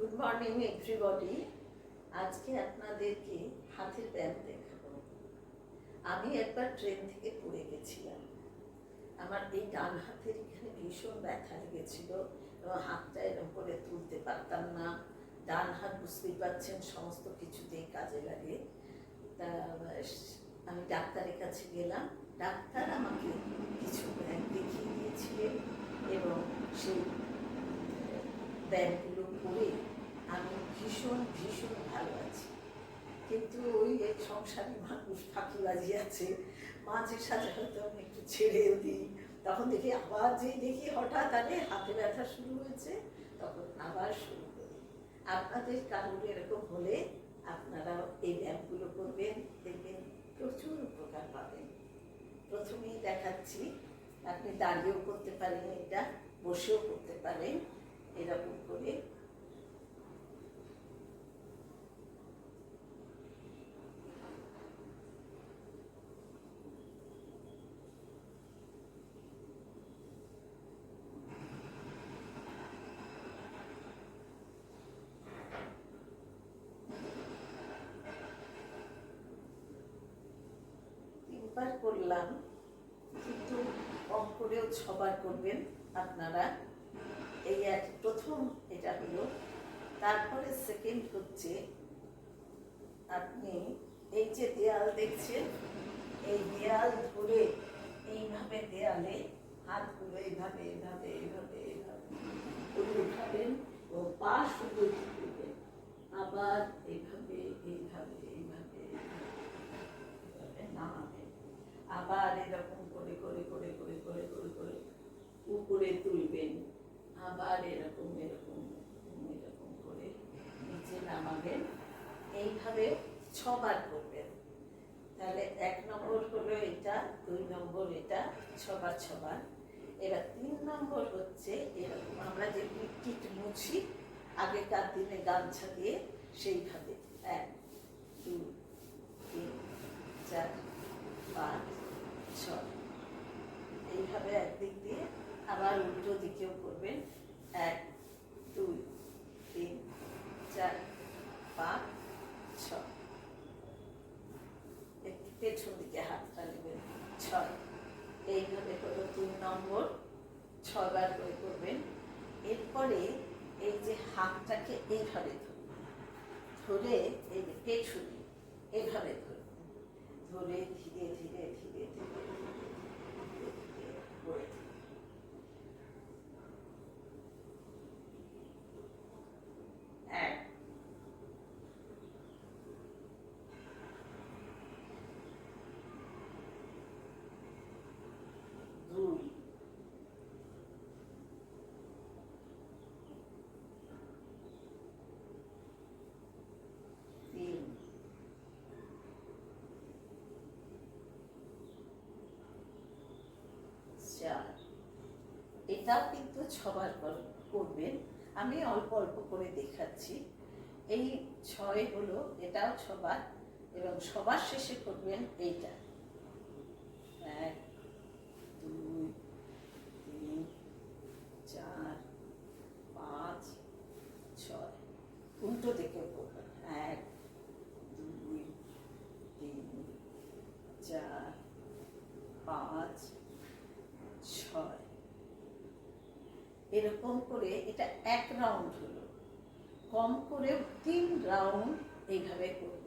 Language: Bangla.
গুড মর্নিং এভরিবডি আজকে আপনাদেরকে হাতের ব্যায়াম দেখাবো। আমি একবার ট্রেন থেকে পড়ে গেছিলাম। আমার এই ডান হাতের এখানে ভীষণ ব্যথা লেগেছিল এবং হাতটা এরকম করে তুলতে পারতাম না। ডান হাত বুঝতেই পারছেন, সমস্ত কিছুতেই কাজে লাগে। তা, আমি ডাক্তারের কাছে গেলাম। ডাক্তার আমাকে কিছু ব্যায়াম দেখিয়ে দিয়েছিলেন এবং সেই আমি ভীষণ ভীষণ ভালো আছি। কিন্তু ওই এক সংসারে মানুষ ফাঁকিবাজি আছে মাঝে সাঝে হয়তো আমি একটু ছেড়েও দিই। তখন দেখি আবার যেই দেখি হঠাৎ আরে হাতে ব্যথা শুরু হয়েছে, তখন আবার শুরু করি। আপনাদের কারোর এরকম হলে আপনারাও এই ব্যায়ামগুলো করবেন, দেখবেন প্রচুর উপকার পাবেন। প্রথমেই দেখাচ্ছি, আপনি দাঁড়িয়েও করতে পারেন, এটা বসেও করতে পারেন, এরকম করে তিনবার করলাম, কিন্তু কম করেও ছবার করবেন আপনারা। এই এক, প্রথম এটা হলো। তারপরে সেকেন্ড হচ্ছে, আপনি এই যে দেয়াল দেখছেন, এই দেয়াল ধরে এইভাবে দেয়ালে হাতগুলো এইভাবে এইভাবে এইভাবে এইভাবে উঠাবেন ও পা শুধু আবার এইভাবে এইভাবে আবার এরকম করে করে করে করে করে করে করে উপরে তুলবেন। আবার এরকম এরকম এরকম করে নিচে নামাবেন। এইভাবে ছবার করবেন। তাহলে এক নম্বর হলো এটা, দুই নম্বর এটা, ছবার ছবার। এবার তিন নম্বর হচ্ছে এরকম আমরা যে পিট মুছি, আগেকার দিনে গামছা দিয়ে সেইভাবে, এক দুই তিন চার পাঁচ ছয় এইভাবে একদিক দিয়ে আবার উল্টো দিকেও করবেন। এক, দুই, তিন, চার, পাঁচ একটু পেছন দিকে হাতটা নেবেন। ছয়। এইভাবে হলো তিন নম্বর ছবার করে করবেন। এরপরে এই যে হাতটাকে এইভাবে ধরবেন ধরে এই পেছনে এইভাবে ধরবেন ধরে ধীরে ধীরে ধীরে ধীরে ধীরে ধীরে করে এক দুই তিন চার এটাও কিন্তু ছবার কর- করবেন। আমি অল্প অল্প করে দেখাচ্ছি। এই ছয় হলো, এটাও ছবার, এবং সবার শেষে করবেন এইটা। এক, দুই, তিন, চার, পাঁচ, ছয়। উল্টো দিকেও করবেন এক দুই তিন চার পাঁচ ছয় এরকম করে এটা এক রাউন্ড হলো। কম করে তিন রাউন্ড এইভাবে করবে